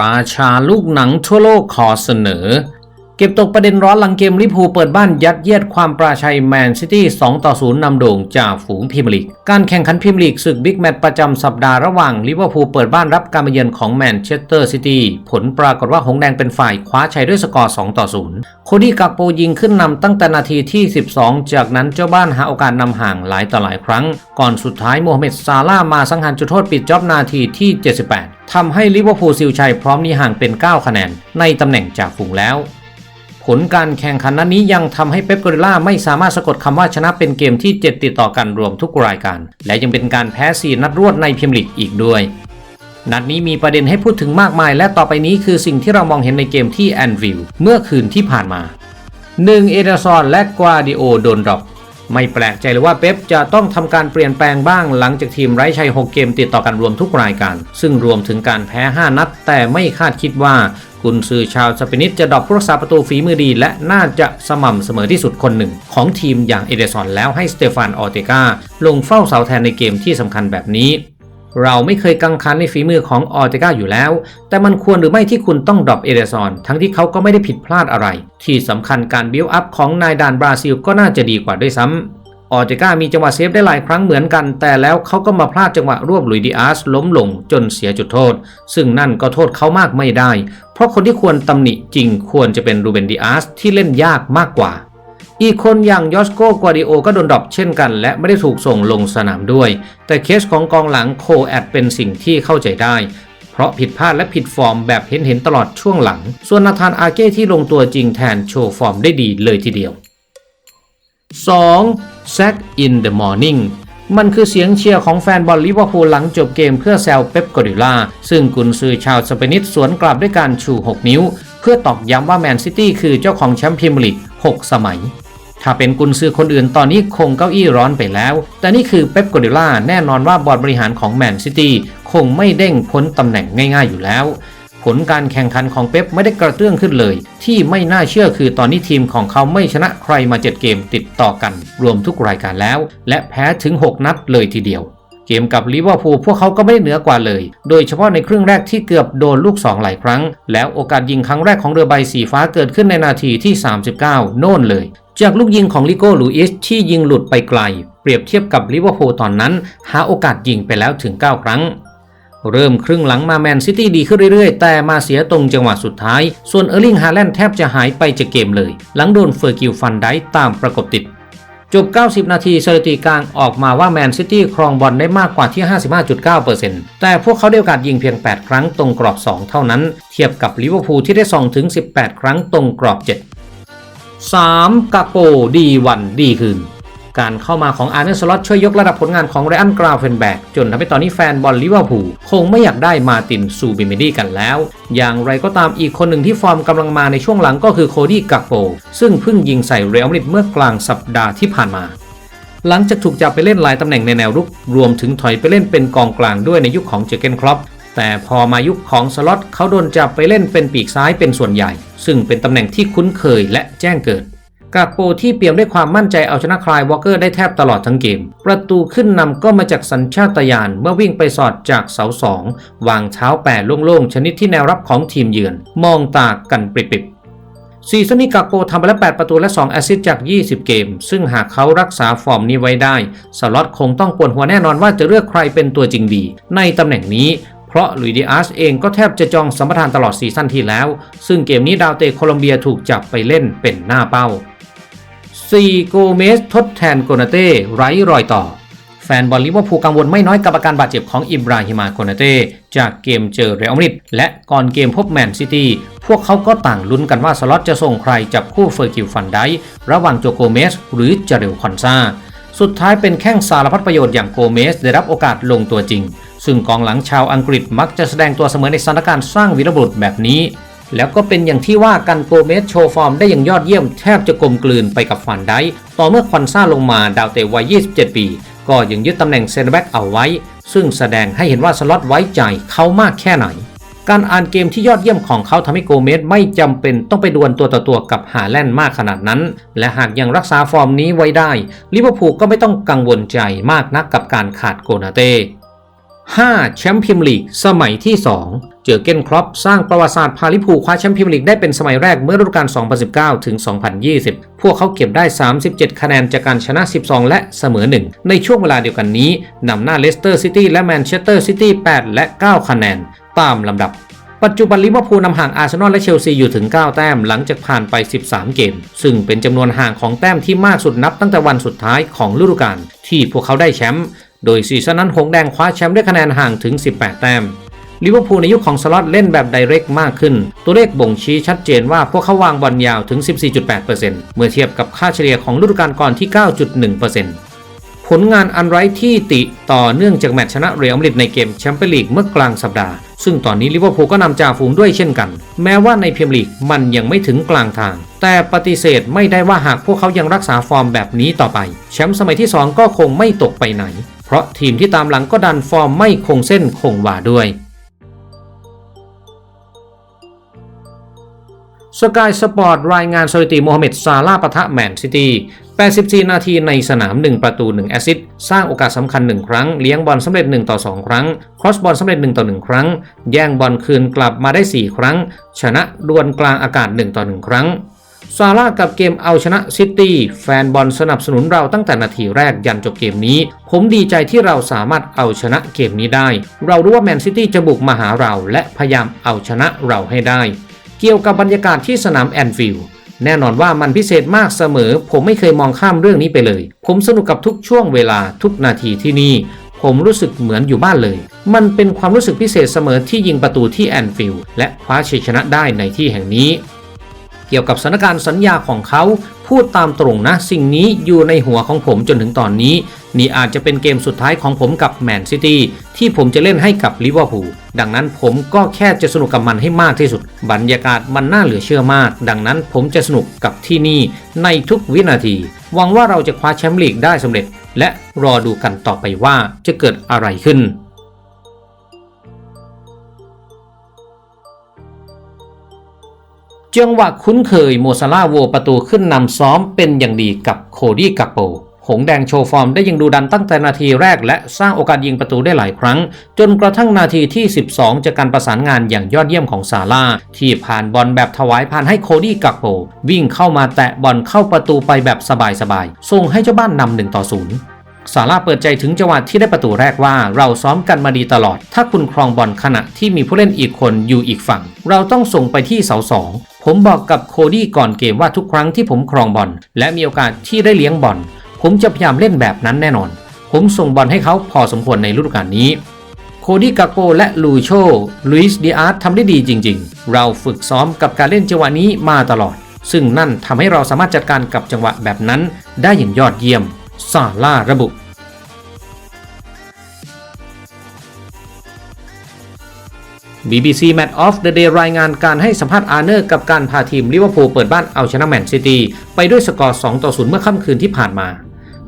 ราชาลูกหนังทั่วโลกขอเสนอ เก็บตกประเด็นร้อนหลังเกมลิพูเปิดบ้านยัดเยียดความปราชัยแมนซิตี้ 2 ต่อ 0 นำโด่งจากฝูงพรีเมียร์ลีก การแข่งขันพรีเมียร์ลีกศึกบิ๊กแมตช์ประจำสัปดาห์ระหว่างลิเวอร์พูลเปิดบ้านรับการมาเยือนของแมนเชสเตอร์ซิตี้ ผลปรากฏว่าหงแดงเป็นฝ่ายคว้าชัยด้วยสกอร์ 2 ต่อ 0 โคดี้กักโปยิงขึ้นนำตั้งแต่นาทีที่ 12 จากนั้นเจ้าบ้านหาโอกาสนำห่างหลายต่อหลายครั้ง ก่อนสุดท้ายโมฮัมเหม็ดซาลามาสังหารจุดโทษปิดจ็อบนาทีที่ 78 ทำให้ลิเวอร์พูลซิลชัยพร้อมนี้ห่างเป็น 9 คะแนน ในตำแหน่งจากฝูงแล้ว ผลการแข่งขันนัดนี้ยังทำให้เป๊ปกอริล่าไม่สามารถสะกดคำว่าชนะเป็นเกมที่ 7 ติดต่อกันรวมทุกรายการ และยังเป็นการแพ้4นัดรวดในพรีเมียร์ลีกอีกด้วย นัดนี้มีประเด็นให้พูดถึงมากมาย และต่อไปนี้คือสิ่งที่เรามองเห็นในเกมที่แอนวิลเมื่อคืนที่ผ่านมา 1. เอเดอร์ซอนและกวาดิโอโดนดรอป ไม่แปลกใจเลยว่าเป๊ปจะต้องทำการเปลี่ยนแปลงบ้างหลังจากทีมไร้ชัย 6 เกมติดต่อกันรวมทุกรายการ ซึ่งรวมถึงการแพ้ 5 นัด แต่ไม่คาดคิดว่ากุนซือชาวสเปนิสจะดรอปผู้รักษาประตูฝีมือดี และน่าจะสม่ำเสมอที่สุดคนหนึ่ง ของทีมอย่างเอเดสันแล้วให้สเตฟานออเตกาลงเฝ้าเสาแทนในเกมที่สำคัญแบบนี้ เราไม่เคยกังคันในฝีมือของออเตกาอยู่แล้ว แต่มันควรหรือไม่ที่คุณต้องดรอปเอเดซอน ทั้งที่เขาก็ไม่ได้ผิดพลาดอะไร ที่สำคัญการบิวอัพของนายดานบราซิลก็น่าจะดีกว่าด้วยซ้ำออเตกามีจังหวะเซฟได้หลายครั้งเหมือนกัน แต่แล้วเขาก็มาพลาดจังหวะรวบหลุยดิอาสล้มลงจนเสียจุดโทษ ซึ่งนั่นก็โทษเขามากไม่ได้ เพราะคนที่ควรตำหนิจริงควรจะเป็นรูเบนดิอาสที่เล่นยากมากกว่า อีกคนอย่างยอสโกกวาดิโอก็โดนดรอปเช่นกัน และไม่ได้ถูกส่งลงสนามด้วย แต่เคสของกองหลังโคแอดเป็นสิ่งที่เข้าใจได้ เพราะผิดพลาดและผิดฟอร์มแบบเห็นเห็นตลอดช่วงหลัง ส่วนนาธานอาเก้ที่ลงตัวจริงแทนโชว์ฟอร์มได้ดีเลยทีเดียว 2. Sack in the morning มันคือเสียงเชียร์ของแฟนบอลลิเวอร์พูลหลังจบเกมเพื่อแซวเป๊ปกอริลลาซึ่งกุนซือชาวสเปนิสสวนกลับด้วยการชู 6 นิ้ว เพื่อตอกย้ำว่าแมนซิตี้คือเจ้าของแชมป์พรีเมียร์ลีก 6 สมัย ถ้าเป็นกุนซือคนอื่นตอนนี้คงเก้าอี้ร้อนไปแล้ว แต่นี่คือเป๊ปกอริลลาแน่นอนว่าบอร์ดบริหารของแมนซิตี้คงไม่เด้งพ้นตำแหน่งง่าย ๆ อยู่แล้ว ผลการแข่งขันของเป๊ปไม่ได้กระเตื้องขึ้นเลย ที่ไม่น่าเชื่อคือตอนนี้ทีมของเขาไม่ชนะใครมา 7 เกมติดต่อกัน รวมทุกรายการแล้ว และแพ้ถึง 6 นัดเลยทีเดียวเกมกับลิเวอร์พูลพวกเขาก็ไม่ได้เหนือกว่าเลย โดยเฉพาะในครึ่งแรกที่เกือบโดนลูก 2 หลายครั้ง แล้วโอกาสยิงครั้งแรกของเรือใบสีฟ้าเกิดขึ้นในนาทีที่ 39 โน่นเลย จากลูกยิงของลิโก้ลูอิสที่ยิงหลุดไปไกล เปรียบเทียบกับลิเวอร์พูลตอนนั้น หาโอกาสยิงไปแล้วถึง 9 ครั้ง เริ่มครึ่งหลังมาแมนซิตี้ดีขึ้นเรื่อยๆ แต่มาเสียตรงจังหวะสุดท้าย ส่วนเออร์ลิงฮาแลนด์แทบจะหายไปจากเกมเลย หลังโดนเฟอร์กิลฟันได้ตามประกบติด จบ 90 นาทีสถิติกลางออกมาว่าแมนซิตี้ครองบอลได้มากกว่าที่ 55.9%แต่พวกเขาได้โอกาสยิงเพียง 8 ครั้งตรงกรอบ 2 เท่านั้น เทียบกับลิเวอร์พูลที่ได้2ถึง18 ครั้งตรงกรอบ 7 3. กาโปดีวันดีคืน การเข้ามาของอาร์เนสล็อตช่วยยกระดับผลงานของไรอันกราวเฟนแบกจนทำให้ตอนนี้แฟนบอลลิเวอร์พูลคงไม่อยากได้มาตินซูบิเมดี้กันแล้ว อย่างไรก็ตามอีกคนหนึ่งที่ฟอร์มกำลังมาในช่วงหลังก็คือโคดี้กาโปซึ่งเพิ่งยิงใส่เรอัลมาดริดเมื่อกลางสัปดาห์ที่ผ่านมา หลังจากถูกจับไปเล่นหลายตำแหน่งในแนวรุกรวมถึงถอยไปเล่นเป็นกองกลางด้วยในยุคของเจอเกนครอป แต่พอมายุคของสล็อตเขาโดนจับไปเล่นเป็นปีกซ้ายเป็นส่วนใหญ่ ซึ่งเป็นตำแหน่งที่คุ้นเคยและแจ้งเกิด กาโปที่เปี่ยมด้วยความมั่นใจเอาชนะคลายวอลเกอร์ได้แทบตลอดทั้งเกม ประตูขึ้นนำก็มาจากสัญชาตญาณเมื่อวิ่งไปสอดจากเสาสองวางเท้าแปะโล่งๆชนิดที่แนวรับของทีมเยือน มองตากันปริบๆซีซั่นนี้กาโปทำไปแล้ว 8 ประตูและ 2 แอสซิสต์จาก 20 เกม ซึ่งหากเขารักษาฟอร์มนี้ไว้ได้ สล็อตคงต้องปวดหัวแน่นอนว่าจะเลือกใครเป็นตัวจริงดี ในตำแหน่งนี้ เพราะลุยดิอาสเองก็แทบจะจองสัมปทานตลอดซีซั่นที่แล้ว ซึ่งเกมนี้ดาวเตะโคลอมเบียถูกจับไปเล่นเป็นหน้าเป้า 4 โกเมสทดแทนโกนาเต้ไร้รอยต่อ แฟนบอลลิเวอร์พูลกังวลไม่น้อยกับอาการบาดเจ็บของอิบราฮิมาโกนาเต้จากเกมเจอเรอัลมาดริดและก่อนเกมพบแมนซิตี้พวกเขาก็ต่างลุ้นกันว่าสล็อตจะส่งใครจับคู่เฟอร์กิลฟันไดค์ระหว่างโจโกเมสหรือจาเรลคอนซา สุดท้ายเป็นแข้งสารพัดประโยชน์อย่างโกเมสได้รับโอกาสลงตัวจริง ซึ่งกองหลังชาวอังกฤษมักจะแสดงตัวเสมอในสถานการณ์สร้างวีรบุรุษแบบนี้ แล้วก็เป็นอย่างที่ว่ากันโกเมสโชว์ฟอร์มได้อย่างยอดเยี่ยมแทบจะกลมกลืนไปกับฟันไดค์ต่อเมื่อควันซ่าลงมาดาวเตะวัย 27 ปี ก็ยังยึดตำแหน่งเซนเตอร์แบ็กเอาไว้ ซึ่งแสดงให้เห็นว่าสล็อตไว้ใจเขามากแค่ไหน การอ่านเกมที่ยอดเยี่ยมของเขาทำให้โกเมสไม่จำเป็นต้องไปดวลตัวต่อตัวกับฮาแลนด์มากขนาดนั้น และหากยังรักษาฟอร์มนี้ไว้ได้ลิเวอร์พูลก็ไม่ต้องกังวลใจมากนักกับการขาดโกนาเต้ 5 แชมป์พรีเมียร์ลีกสมัยที่ 2 เจอเกนครอปสร้างประวัติศาสตร์พาลิพูคว้าแชมป์พรีเมียร์ลีกได้เป็นสมัยแรกเมื่อฤดูกาล 2019 ถึง 2020 พวกเขาเก็บได้ 37 คะแนนจากการชนะ 12 และเสมอ 1 ในช่วงเวลาเดียวกันนี้นำหน้าเลสเตอร์ซิตี้และแมนเชสเตอร์ซิตี้ 8 และ 9 คะแนน ตามลำดับปัจจุบันลิเวอร์พูลนำห่างอาร์เซนอลและเชลซีอยู่ถึง 9 แต้มหลังจากผ่านไป 13 เกม ซึ่งเป็นจำนวนห่างของแต้มที่มากสุดนับตั้งแต่วันสุดท้ายของฤดูกาลที่พวกเขาได้แชมป์ โดยซีซั่นนั้นหงแดงคว้าแชมป์ด้วยคะแนนห่างถึง 18 แต้มลิเวอร์พูลในยุคของสล็อตเล่นแบบไดเรกมากขึ้น ตัวเลขบ่งชี้ชัดเจนว่าพวกเขาวางบอลยาวถึง 14.8%เมื่อเทียบกับค่าเฉลี่ยของฤดูกาลก่อนที่ 9.1%ผลงานอันไร้ที่ติต่อเนื่องจากแมตช์ชนะเรอัลมาดริดในเกมแชมเปี้ยนลีกเมื่อกลางสัปดาห์ ซึ่งตอนนี้ลิเวอร์พูลก็นำจ่าฝูงด้วยเช่นกัน แม้ว่าในพรีเมียร์ลีกมันยังไม่ถึงกลางทาง แต่ปฏิเสธไม่ได้ว่าหากพวกเขายังรักษาฟอร์มแบบนี้ต่อไป แชมป์สมัยที่ 2 ก็คงไม่ตกไปไหน เพราะทีมที่ตามหลังก็ดันฟอร์มไม่คงเส้นคงวาด้วยสกายสปอร์ตรายงานสถิติโมฮัมเหม็ดซาลาห์ปะทะแมนซิตี้ 84 นาทีในสนาม 1 ประตู 1 แอซิสสร้างโอกาสสำคัญ 1 ครั้ง เลี้ยงบอลสำเร็จ 1 ต่อ 2 ครั้ง ครอสบอลสำเร็จ 1 ต่อ 1 ครั้ง แย่งบอลคืนกลับมาได้ 4 ครั้ง ชนะดวลกลางอากาศ 1 ต่อ 1 ครั้ง ซาร่าห์กับเกมเอาชนะซิตี้แฟนบอลสนับสนุนเราตั้งแต่นาทีแรกยันจบเกมนี้ ผมดีใจที่เราสามารถเอาชนะเกมนี้ได้ เรารู้ว่าแมนซิตี้จะบุกมาหาเราและพยายามเอาชนะเราให้ได้ เกี่ยวกับบรรยากาศที่สนามแอนฟิลด์แน่นอนว่ามันพิเศษมากเสมอ ผมไม่เคยมองข้ามเรื่องนี้ไปเลย ผมสนุกกับทุกช่วงเวลาทุกนาทีที่นี่ ผมรู้สึกเหมือนอยู่บ้านเลย มันเป็นความรู้สึกพิเศษเสมอที่ยิงประตูที่แอนฟิลด์และคว้าชัยชนะได้ในที่แห่งนี้ เกี่ยวกับสถานการณ์สัญญาของเขา พูดตามตรงนะ สิ่งนี้อยู่ในหัวของผมจนถึงตอนนี้ นี่อาจจะเป็นเกมสุดท้ายของผมกับแมนซิตี้ที่ผมจะเล่นให้กับลิเวอร์พูลดังนั้นผมก็แค่จะสนุกกับมันให้มากที่สุด บรรยากาศมันน่าเหลือเชื่อมาก ดังนั้นผมจะสนุกกับที่นี่ในทุกวินาที หวังว่าเราจะคว้าแชมป์ลีกได้สำเร็จ และรอดูกันต่อไปว่าจะเกิดอะไรขึ้น จังหวะคุ้นเคยโมซาลาโวประตูขึ้นนำซ้อมเป็นอย่างดีกับโคดี้กักโป หงแดงโชว์ฟอร์มได้ยิงดูดันตั้งแต่นาทีแรกและสร้างโอกาสยิงประตูได้หลายครั้ง จนกระทั่งนาทีที่ 12 จากการประสานงานอย่างยอดเยี่ยมของซาร่าที่ผ่านบอลแบบถวายผ่านให้โคดี้กักโป วิ่งเข้ามาแตะบอลเข้าประตูไปแบบสบายๆส่งให้เจ้าบ้านนำ1ต่อ0 ซาร่าเปิดใจถึงจังหวะที่ได้ประตูแรกว่าเราซ้อมกันมาดีตลอด ถ้าคุณครองบอลขณะที่มีผู้เล่นอีกคนอยู่อีกฝั่ง เราต้องส่งไปที่เสาสองผมบอกกับโคดี้ก่อนเกมว่าทุกครั้งที่ผมครองบอลและมีโอกาสที่ได้เลี้ยงบอลผมจะพยายามเล่นแบบนั้นแน่นอน ผมส่งบอลให้เขาพอสมควรในฤดูกาลนี้โคดี้กาโกและลูโชลุยส์ดิอาร์ตทำได้ดีจริง ๆ เราฝึกซ้อมกับการเล่นจังหวะนี้มาตลอด ซึ่งนั่นทำให้เราสามารถจัดการกับจังหวะแบบนั้นได้อย่างยอดเยี่ยม ซาร่าระบุ BBC Match of the Day รายงานการให้สัมภาษณ์อาร์เนอร์กับการพาทีมลิเวอร์พูลเปิดบ้านเอาชนะแมนซิตี้ไปด้วยสกอร์ 2 ต่อ 0 เมื่อค่ำคืนที่ผ่านมา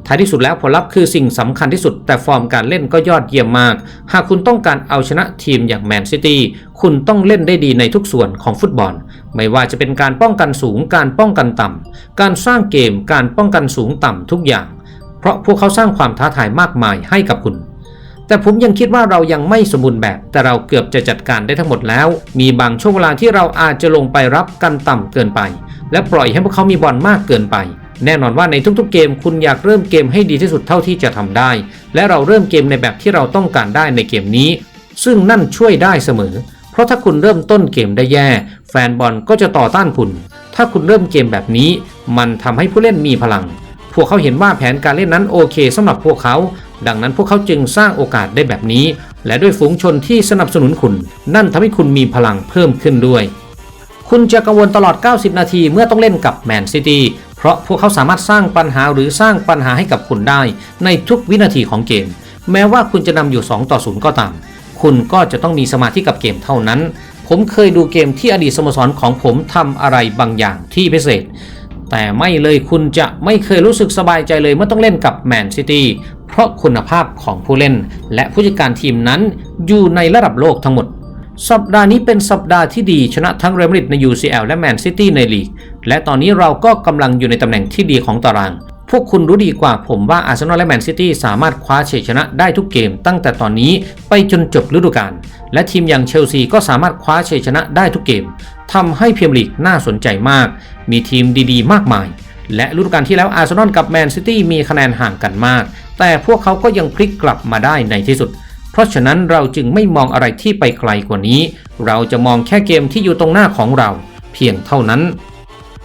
ท้ายที่สุดแล้วผลลัพธ์คือสิ่งสำคัญที่สุด แต่ฟอร์มการเล่นก็ยอดเยี่ยมมาก หากคุณต้องการเอาชนะทีมอย่างแมนซิตี้คุณต้องเล่นได้ดีในทุกส่วนของฟุตบอล ไม่ว่าจะเป็นการป้องกันสูง การป้องกันต่ำ การสร้างเกม การป้องกันสูงต่ำทุกอย่าง เพราะพวกเขาสร้างความท้าทายมากมายให้กับคุณ แต่ผมยังคิดว่าเรายังไม่สมบูรณ์แบบ แต่เราเกือบจะจัดการได้ทั้งหมดแล้ว มีบางช่วงเวลาที่เราอาจจะลงไปรับกันต่ำเกินไป และปล่อยให้พวกเขามีบอลมากเกินไป แน่นอนว่าในทุกๆเกมคุณอยากเริ่มเกมให้ดีที่สุดเท่าที่จะทำได้ และเราเริ่มเกมในแบบที่เราต้องการได้ในเกมนี้ ซึ่งนั่นช่วยได้เสมอ เพราะถ้าคุณเริ่มต้นเกมได้แย่ แฟนบอลก็จะต่อต้านคุณ ถ้าคุณเริ่มเกมแบบนี้ มันทำให้ผู้เล่นมีพลัง พวกเขาเห็นว่าแผนการเล่นนั้นโอเคสำหรับพวกเขา ดังนั้นพวกเขาจึงสร้างโอกาสได้แบบนี้ และด้วยฝูงชนที่สนับสนุนคุณ นั่นทำให้คุณมีพลังเพิ่มขึ้นด้วย คุณจะกังวลตลอด 90 นาทีเมื่อต้องเล่นกับแมนซิตี้เพราะพวกเขาสามารถสร้างปัญหาหรือสร้างปัญหาให้กับคุณได้ ในทุกวินาทีของเกม แม้ว่าคุณจะนำอยู่ 2 ต่อ 0 ก็ตาม คุณก็จะต้องมีสมาธิกับเกมเท่านั้น ผมเคยดูเกมที่อดีตสโมสรของผมทำอะไรบางอย่างที่พิเศษ แต่ไม่เลยคุณจะไม่เคยรู้สึกสบายใจเลยเมื่อต้องเล่นกับแมนซิตี้เพราะคุณภาพของผู้เล่น และผู้จัดการทีมนั้นอยู่ในระดับโลกทั้งหมด สัปดาห์นี้เป็นสัปดาห์ที่ดีชนะทั้งเรอัลมาดริดใน UCL และแมนซิตี้ในลีก และตอนนี้เราก็กำลังอยู่ในตำแหน่งที่ดีของตาราง พวกคุณรู้ดีกว่าผมว่าอาร์เซนอลและแมนซิตี้สามารถคว้าชัยชนะได้ทุกเกมตั้งแต่ตอนนี้ไปจนจบฤดูกาลและทีมอย่างเชลซีก็สามารถคว้าชัยชนะได้ทุกเกมทำให้เมียร์ลีกน่าสนใจมาก มีทีมดีๆ มากมาย และฤดูกาลที่แล้วอาร์เซนอลกับแมนซิตี้มีคะแนนห่างกันมาก แต่พวกเขาก็ยังพลิกกลับมาได้ในที่สุด เพราะฉะนั้นเราจึงไม่มองอะไรที่ไปไกลกว่านี้ เราจะมองแค่เกมที่อยู่ตรงหน้าของเรา เพียงเท่านั้น